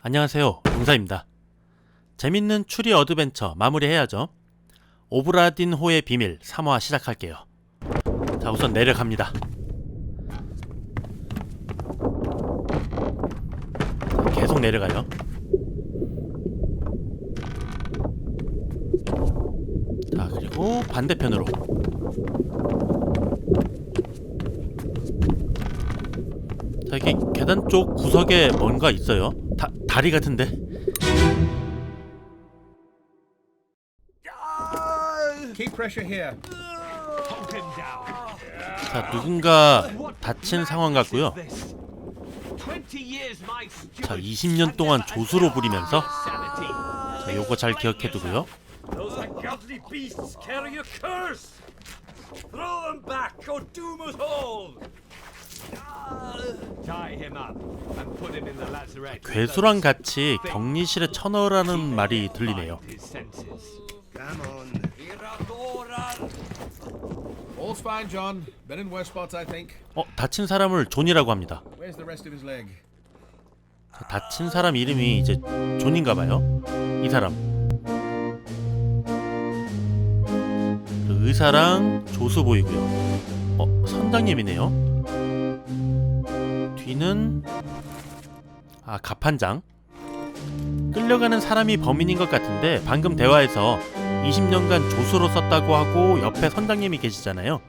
안녕하세요. 용사입니다. 재밌는 추리 어드벤처 마무리해야죠. 오브라딘호의 비밀 3화 시작할게요. 자, 우선 내려갑니다. 자, 계속 내려가요. 자, 그리고 반대편으로. 자, 여기 계단 쪽 구석에 뭔가 있어요. 다, 다리 같은데? Keep pressure here. Hold him down. 자, 누군가 다친 상황 같고요. 20 years my steward. 자, 20년 동안 조수로 부리면서. 자, 요거 잘 기억해 두고요. 괴수랑 같이 격리실에 쳐넣으라는 말이 들리네요. 어, 다친 사람을 존이라고 합니다. 다친 사람 이름이 이제 존인가 봐요. 이 사람. 그 의사랑 조수 보이고요. 어, 선장님이네요. 뒤는 아, 갑판장. 끌려가는 사람이 범인인 것 같은데 방금 대화에서 20년간 조수로 썼다고 하고 옆에 선장님이 계시잖아요.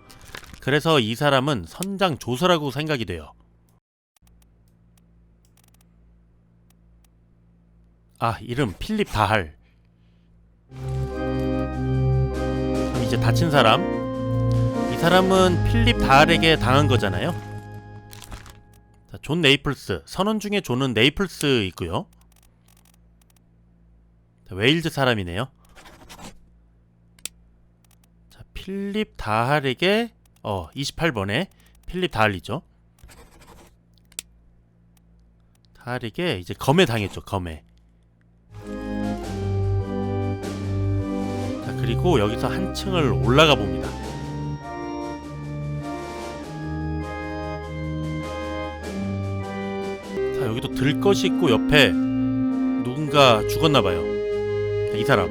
그래서 이 사람은 선장 조수라고 생각이 돼요. 아 이름 필립 다할 이제 다친 사람 이 사람은 필립 다할에게 당한 거잖아요 자, 존 네이플스. 선원 중에 존은 네이플스 있고요. 자, 웨일즈 사람이네요. 자 필립 다할에게 어 28번에 필립 다할이죠. 다할에게 이제 검에 당했죠 검에. 자, 그리고 여기서 한 층을 올라가 봅니다. 자, 여기도 들 것이 있고 옆에 누군가 죽었나 봐요. 자, 이 사람.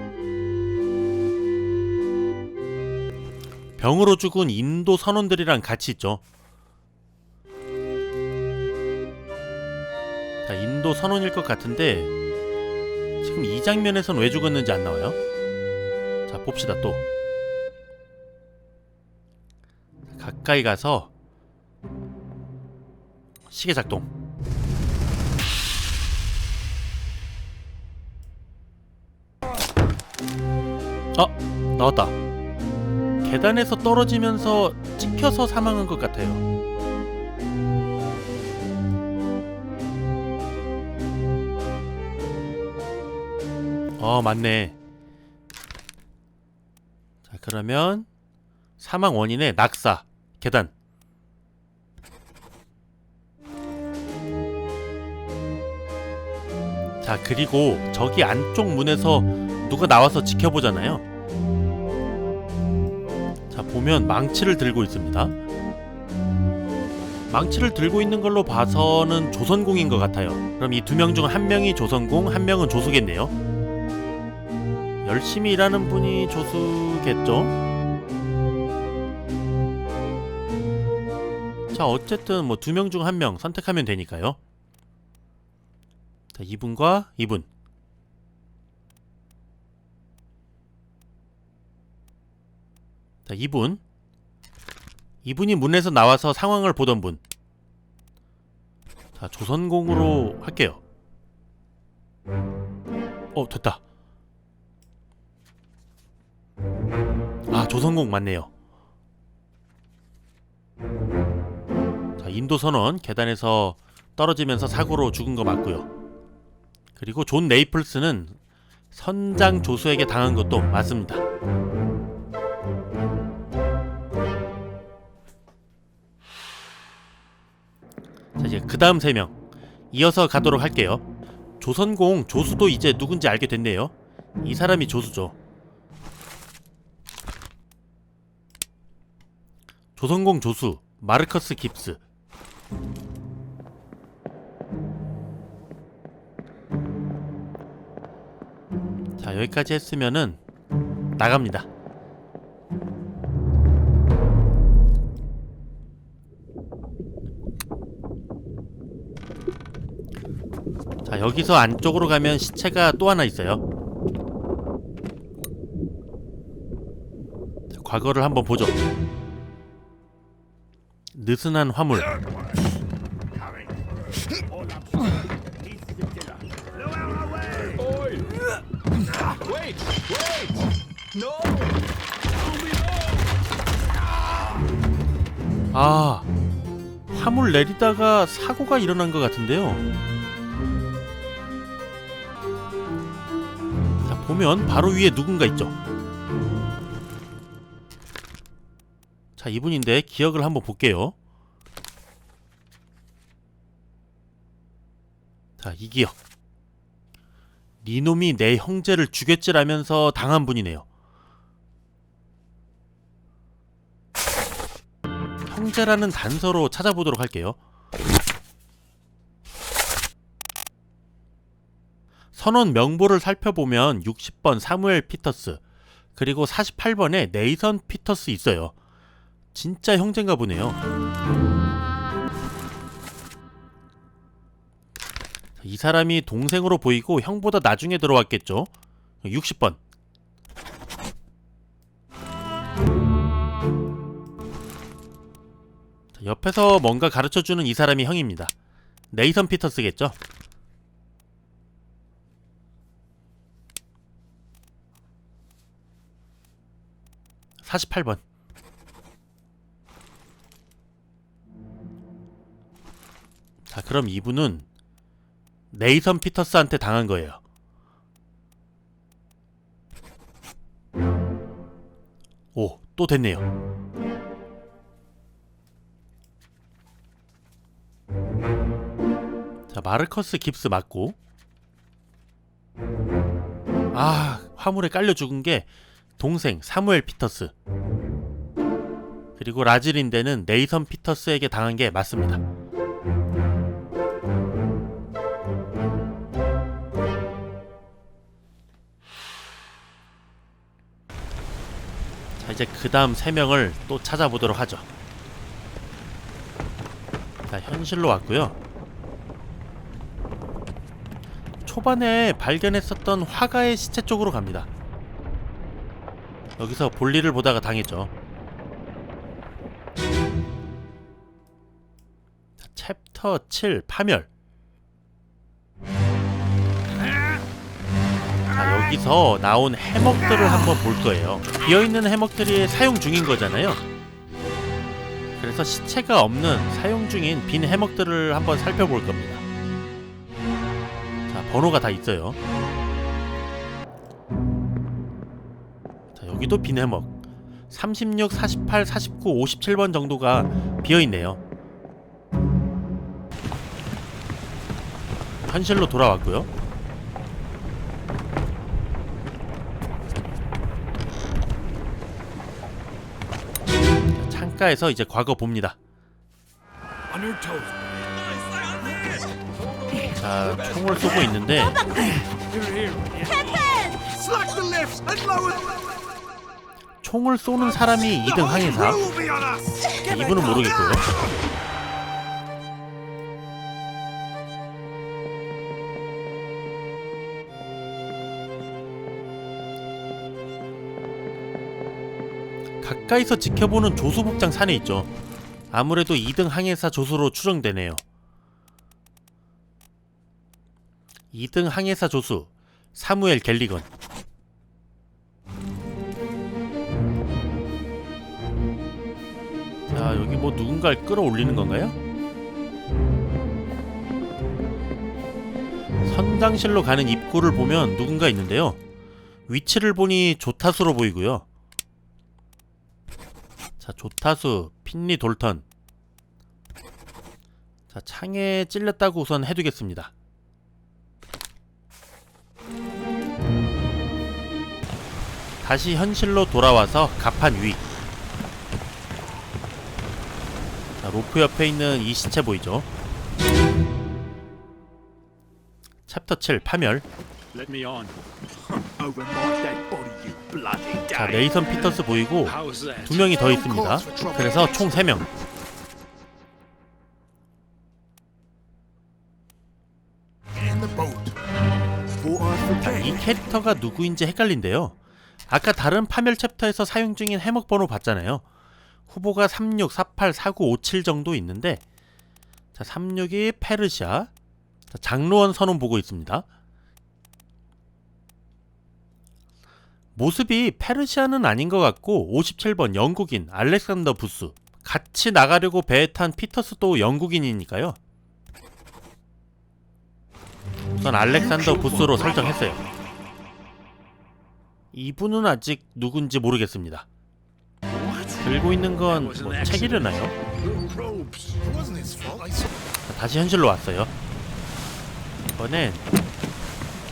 병으로 죽은 인도 선원들이랑 같이 있죠. 자, 인도 선원일 것 같은데 지금 이 장면에선 왜 죽었는지 안 나와요? 자 봅시다 또 가까이 가서 시계 작동 어 나왔다. 계단에서 떨어지면서 찍혀서 사망한 것 같아요. 어 맞네. 자 그러면 사망 원인의 낙사 계단. 자 그리고 저기 안쪽 문에서 누가 나와서 지켜보잖아요 자 보면 망치를 들고 있습니다 망치를 들고 있는 걸로 봐서는 조선공인 것 같아요 그럼 이 두 명 중 한 명이 조선공 한 명은 조수겠네요 열심히 일하는 분이 조수겠죠? 자, 어쨌든 뭐 두 명 중 한 명 선택하면 되니까요. 자, 이분과 이분. 자, 이분. 이분이 문에서 나와서 상황을 보던 분. 자, 조선공으로 할게요. 어, 됐다. 아 조선공 맞네요. 자 인도 선원 계단에서 떨어지면서 사고로 죽은 거 맞고요. 그리고 존 네이플스는 선장 조수에게 당한 것도 맞습니다. 이제 그 다음 세 명 이어서 가도록 할게요. 조선공 조수도 이제 누군지 알게 됐네요. 이 사람이 조수죠. 조선공 조수 마르커스 깁스 자 여기까지 했으면은 나갑니다. 자 여기서 안쪽으로 가면 시체가 또 하나 있어요. 자, 과거를 한번 보죠. 느슨한 화물. 아 화물 내리다가 사고가 일어난 것 같은데요. 보면 바로 위에 누군가 있죠. 자 이분인데 기억을 한번 볼게요. 자 이 기억. 니놈이 내 형제를 죽였지라면서 당한 분이네요. 형제라는 단서로 찾아보도록 할게요. 선원 명보를 살펴보면 60번 사무엘 피터스 그리고 48번에 네이선 피터스 있어요. 진짜 형제인가 보네요. 이 사람이 동생으로 보이고 형보다 나중에 들어왔겠죠. 60번. 자, 옆에서 뭔가 가르쳐주는 이 사람이 형입니다. 네이선 피터스겠죠? (48번) 자 그럼 이분은 네이선 피터스한테 당한 거예요. 오 또 됐네요. 자 마르커스 깁스 맞고. 아 화물에 깔려 죽은 게 동생 사무엘 피터스. 그리고 라즈린데는 네이선 피터스에게 당한 게 맞습니다. 자 이제 그 다음 세 명을 또 찾아보도록 하죠. 자 현실로 왔고요. 초반에 발견했었던 화가의 시체 쪽으로 갑니다. 여기서 볼일을 보다가 당했죠. 자, 챕터 7 파멸. 자, 여기서 나온 해먹들을 한번 볼 거예요. 비어있는 해먹들이 사용 중인 거잖아요. 그래서 시체가 없는 사용 중인 빈 해먹들을 한번 살펴볼 겁니다. 자, 번호가 다 있어요. 여기도 빈 해먹. 36, 48, 49, 57번 정도가 비어 있네요. 현실로 돌아왔고요. 자, 창가에서 이제 과거 봅니다. 자, 총을 쏘고 있는데 총을 쏘는 사람이 2등 항해사. 이분은 모르겠고요. 가까이서 지켜보는 조수복장 산에 있죠. 아무래도 2등 항해사 조수로 추정되네요. 2등 항해사 조수 사무엘 갤리건. 자 여기 뭐 누군가를 끌어올리는 건가요? 선장실로 가는 입구를 보면 누군가 있는데요. 위치를 보니 조타수로 보이고요. 자 조타수 핀리 돌턴. 자 창에 찔렸다고 우선 해두겠습니다. 다시 현실로 돌아와서 갑판 위. 자, 로프 옆에 있는 이 시체 보이죠? 챕터 7 파멸 자. 네이선 피터스 보이고? 두 명이 더 있습니다. 그래서 총세 명. In the boat. Thought I'd 자, forget. 이 캐릭터가 누구인지 헷갈린데요. 아까 다른 파멸 챕터에서 사용 중인 해목 번호 봤잖아요. 후보가 36, 48, 49, 57 정도 있는데 자, 36이 페르시아. 자, 장로원 선언 보고 있습니다. 모습이 페르시아는 아닌 것 같고 57번 영국인 알렉산더 부스 같이 나가려고 배에 탄 피터스도 영국인이니까요. 우선 알렉산더 부스로 설정했어요. 이분은 아직 누군지 모르겠습니다. 들고 있는 건 뭐 책이려나요? 다시 현실로 왔어요. 이번엔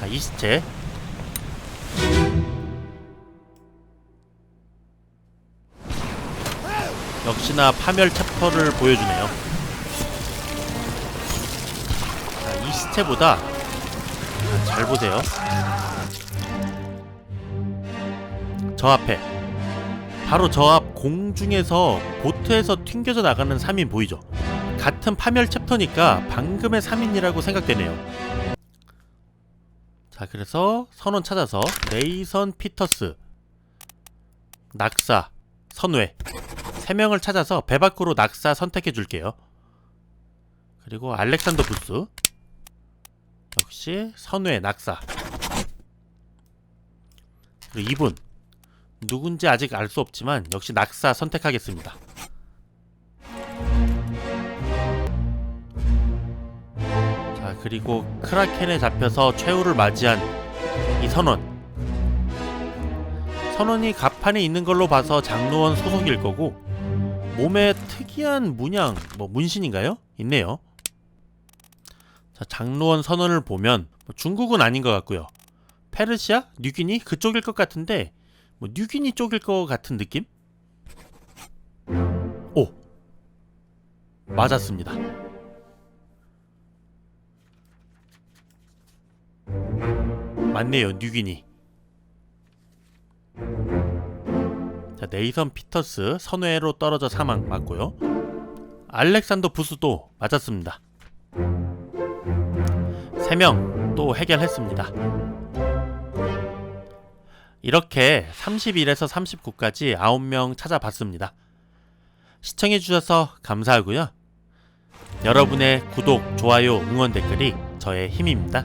자, 이 시체 역시나 파멸 챕터를 보여주네요. 자, 이 시체보다 자, 잘 보세요. 저 앞에 바로 저 앞 공중에서 보트에서 튕겨져 나가는 3인 보이죠? 같은 파멸 챕터니까 방금의 3인이라고 생각되네요. 자, 그래서 선원 찾아서 네이선 피터스, 낙사, 선회 세 명을 찾아서 배 밖으로 낙사 선택해 줄게요. 그리고 알렉산더 부스 역시 선회 낙사 그리고 이분 누군지 아직 알 수 없지만 역시 낙사 선택하겠습니다. 자 그리고 크라켄에 잡혀서 최후를 맞이한 이 선원 선원이 갑판에 있는 걸로 봐서 장로원 소속일 거고 몸에 특이한 문양 뭐 문신인가요? 있네요 자 장로원 선원을 보면 뭐 중국은 아닌 것 같고요 페르시아? 뉴기니? 그쪽일 것 같은데 뭐 뉴기니 쪽일 것 같은 느낌? 오! 맞았습니다. 맞네요 뉴기니. 자 네이선 피터스 선회로 떨어져 사망 맞고요. 알렉산더 부스도 맞았습니다. 3명 또 해결했습니다 이렇게 31에서 39까지 9명 찾아봤습니다. 시청해주셔서 감사하고요. 여러분의 구독, 좋아요, 응원 댓글이 저의 힘입니다